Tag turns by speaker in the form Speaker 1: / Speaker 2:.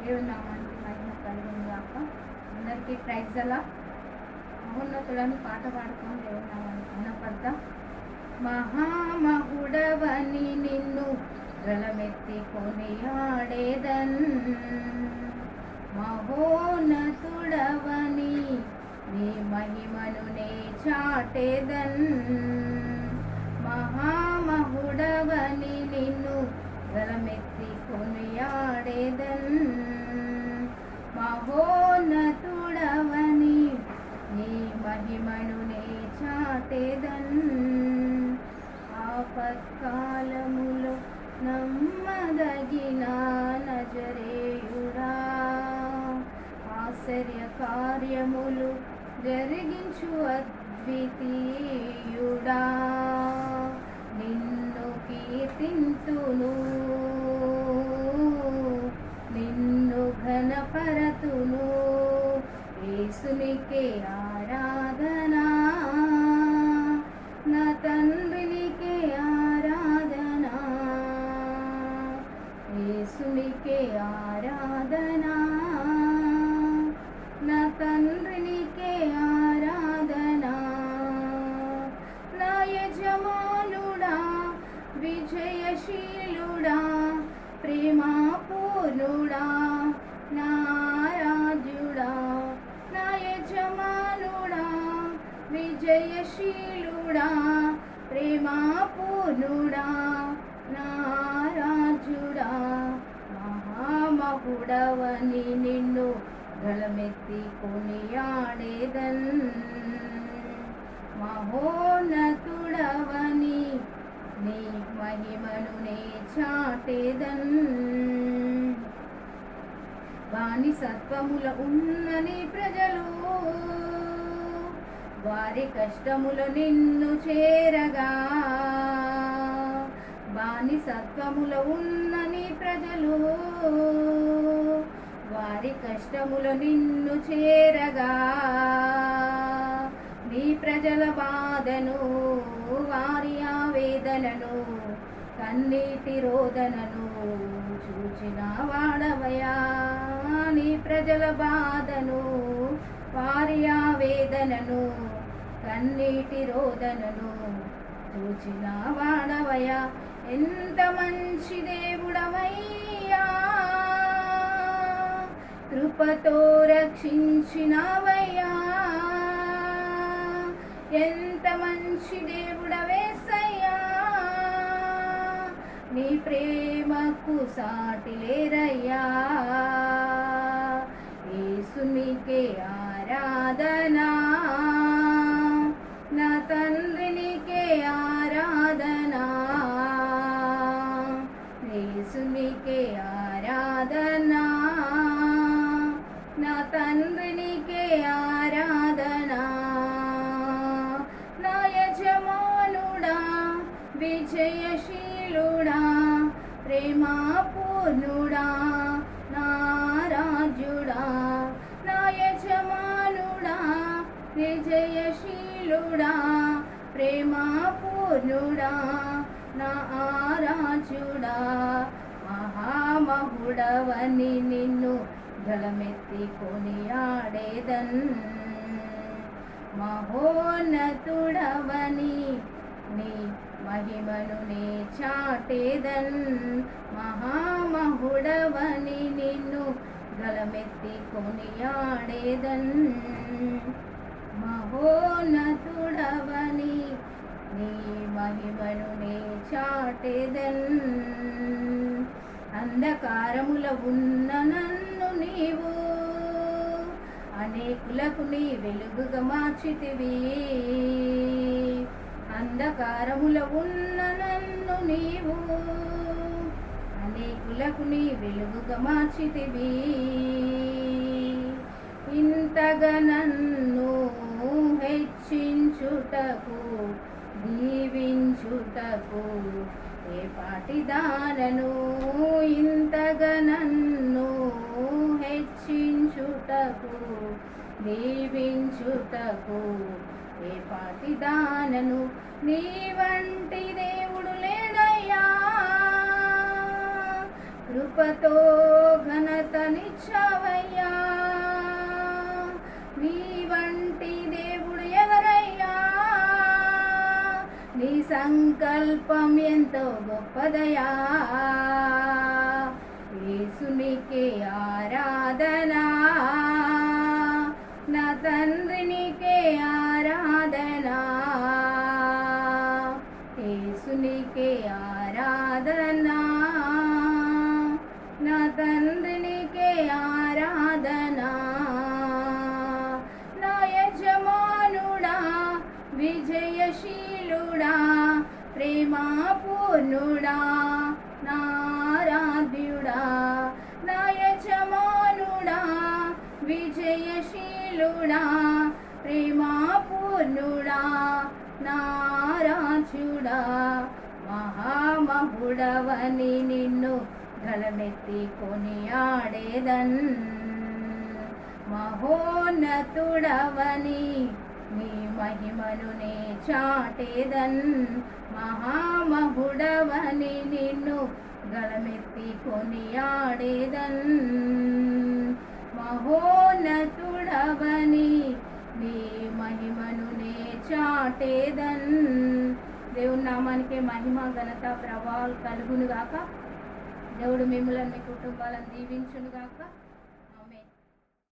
Speaker 1: దేవుని నామానికి మహిమ కలిగింది కాక అందరికీ ప్రైజ్ అలా మహోన్నతులను పాట పాడుకొని దేవుని నామానికి వినపడతా మహామహుడవని నిన్ను గలమెత్తి కొనియాడేదన్? మహోన్నతుడవని నీ మహిమను నే చాటేదన్ మహిమను చాతేదన్ చాటేదన్ ఆపత్కాలములో నమ్మదగిన నజరేయుడా. ఆశ్చర్య కార్యములు జరిగించు అద్వితీయుడా. నిన్ను కీర్తింతును నిన్ను ఘనపరతును యేసునికే ఆరాధనా నా తండ్రినికే ఆరాధనా యేసునికే ఆరాధనా నా తండ్రినికే ఆరాధనా నా యజమానుడా విజయశీలుడా ప్రేమాపూర్ణుడా నా విజయశీలుడా ప్రేమాపూర్ణుడా నారాజుడా మహామహుడవని నిన్ను గళమెత్తి కొనియాడేదన్. మహోన్నతుడవని నీ మహిమను నే చాటేదన్. వాణి సత్వముల ఉన్నని ప్రజలు వారి కష్టములు నిన్ను చేరగా. వాని సత్వముల ఉన్నని ప్రజలు వారి కష్టములు నిన్ను చేరగా. నీ ప్రజల బాధను వారి ఆవేదనను కన్నీటి రోదనను చూచిన వాడవయా? నీ ప్రజల బాధను వారి ఆవేదనను కన్నీటి రోదనను చూచిన వాణవయ ఎంత మంచి దేవుడవయ్యా. కృపతో రక్షించినవయ్యా. ఎంత మంచి దేవుడవేసయ్యా. నీ ప్రేమకు సాటి లేరయ్యా. ఏసునికే ఆరాధనా. యేసునికే ఆరాధనా నా తండ్రినికే ఆరాధనా నా యజమానుడా విజయశీలుడా ప్రేమాపూర్ణుడా నా రాజుడా నా యజమానుడా విజయశీలుడా ప్రేమాపూర్ణుడా నా ఆరాజుడా మహామహుడవని నిన్ను గలమెత్తి కొనియాడేదన్. మహోన్నతుడవని నీ మహిమను నే చాటేదన్. మహామహుడవని నిన్ను గలమెత్తి కొనియాడేదన్. ఉన్న నన్ను నీవు. అనేకులకు నీ వెలుగుగా మార్చితివి. అంధకారముల ఉన్న నన్ను నీవు. అనేకులకు నీ వెలుగుగా మార్చితివి. ఇంతగా నన్ను హెచ్చించుటకు దీవించుటకు ఏ పాటిదారను ఇంత దీవించుటకు. ఏ పాటి దానను నీ వంటి దేవుడు లేడయ్యా. కృపతో ఘనతనిచ్చవయ్యా. నీ వంటి దేవుడు ఎవరయ్యా? నీ సంకల్పం ఎంతో గొప్పదయా యేసునికే ఆరాధనా. విజయశీలుడా ప్రేమాపూర్ణుడా నారాజుడా మహామహుడవని నిన్ను గలమెత్తి కొనియాడేదన్. మహోన్నతుడవని నీ మహిమను నే చాటేదన్. మహామహుడవని నిన్ను గలమెత్తి కొనియాడేదన్. మహోన్నతుడవని నీ మహిమను నే చాటేదన్. దేవుని నామానికి మహిమ ఘనత ప్రభావాలు కలుగును గాక దేవుడు మిమ్మల్ని మీ కుటుంబాలను దీవించును గాక